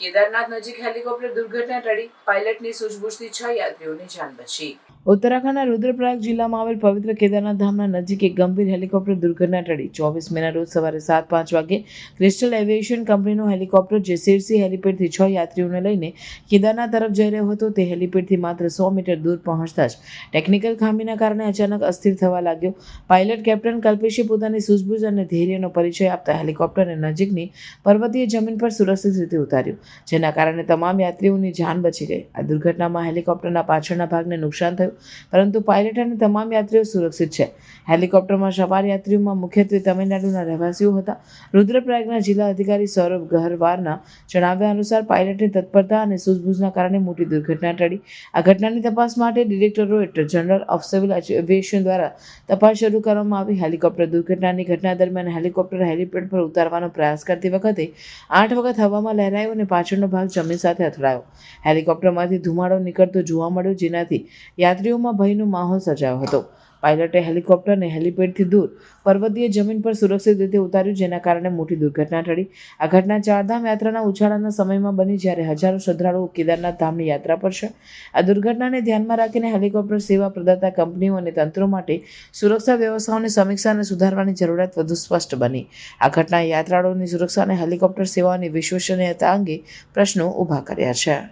કેદારનાથ નજીક હેલિકોપ્ટર દુર્ઘટના ટળી. પાયલટની સૂઝબૂછથી છ યાત્રીઓની જાન બચી. ઉત્તરાખંડના રુદ્રપ્રયાગ જિલ્લામાં આવેલ પવિત્ર કેદારનાથ ધામના નજીક એક ગંભીર હેલિકોપ્ટર દુર્ઘટના ટળી. ચોવીસ મેના રોજ સવારે સાત પાંચ વાગે ક્રિસ્ટલ એવિએશન કંપનીનું હેલિકોપ્ટર જે સિરસી હેલિપેડથી છ યાત્રીઓને લઈને કેદારનાથ તરફ જઈ રહ્યો હતો, તે હેલિપેડથી માત્ર સો મીટર દૂર પહોંચતા જ ટેકનિકલ ખામીના કારણે અચાનક અસ્થિર થવા લાગ્યો. પાયલટ કેપ્ટન કલ્પેશે પોતાની સૂઝબૂઝ અને ધૈર્યનો પરિચય આપતા હેલિકોપ્ટરને નજીકની પર્વતીય જમીન પર સુરક્ષિત રીતે ઉતાર્યું, જેના કારણે તમામ યાત્રીઓની જાન બચી ગઈ. આ દુર્ઘટનામાં હેલિકોપ્ટરના પાછળના ભાગને નુકસાન થયું પરંતુ પાયલટ અને તમામ યાત્રીઓ સુરક્ષિત છે. હેલિકોપ્ટરમાં સવાર યાત્રીઓમાં મુખ્યત્વે તમિલનાડુના રહેવાસીઓ હતા. રુદ્રપ્રયાગના જિલ્લા અધિકારી સૌરભ ગહરવારના જણાવ્યા અનુસાર પાયલટની તત્પરતા અને સૂઝબૂઝના કારણે મોટી દુર્ઘટના ટળી. આ ઘટનાની તપાસ માટે directorate general of civil aviation દ્વારા તપાસ શરૂ કરવામાં આવી. હેલિકોપ્ટર દુર્ઘટનાની ઘટના દરમિયાન હેલિકોપ્ટર હેલિપેડ પર ઉતારવાનો પ્રયાસ કરતી વખતે આઠ વખત હવામાં લહેરાયો અને પાછળનો ભાગ જમીન સાથે અથડાયો. હેલિકોપ્ટરમાંથી ધુમાડો નીકળતો જોવા મળ્યો, જેનાથી યાત્રીઓમાં ભયનો માહોલ સર્જાયો હતો. પાયલટે હેલિકોપ્ટરને હેલિપેડથી દૂર પર્વતીય જમીન પર સુરક્ષિત રીતે ઉતાર્યું, જેના કારણે મોટી દુર્ઘટના ટળી. આ ઘટના ચારધામ યાત્રાના ઉછાળાના સમયમાં બની જ્યારે હજારો શ્રદ્ધાળુઓ કેદારનાથ ધામની યાત્રા પર છે. આ દુર્ઘટનાને ધ્યાનમાં રાખીને હેલિકોપ્ટર સેવા પ્રદાતા કંપનીઓ અને તંત્રો માટે સુરક્ષા વ્યવસ્થાઓની સમીક્ષા અને સુધારવાની જરૂરિયાત વધુ સ્પષ્ટ બની. આ ઘટનાએ યાત્રાળુઓની સુરક્ષા અને હેલિકોપ્ટર સેવાઓની વિશ્વસનીયતા અંગે પ્રશ્નો ઊભા કર્યા છે.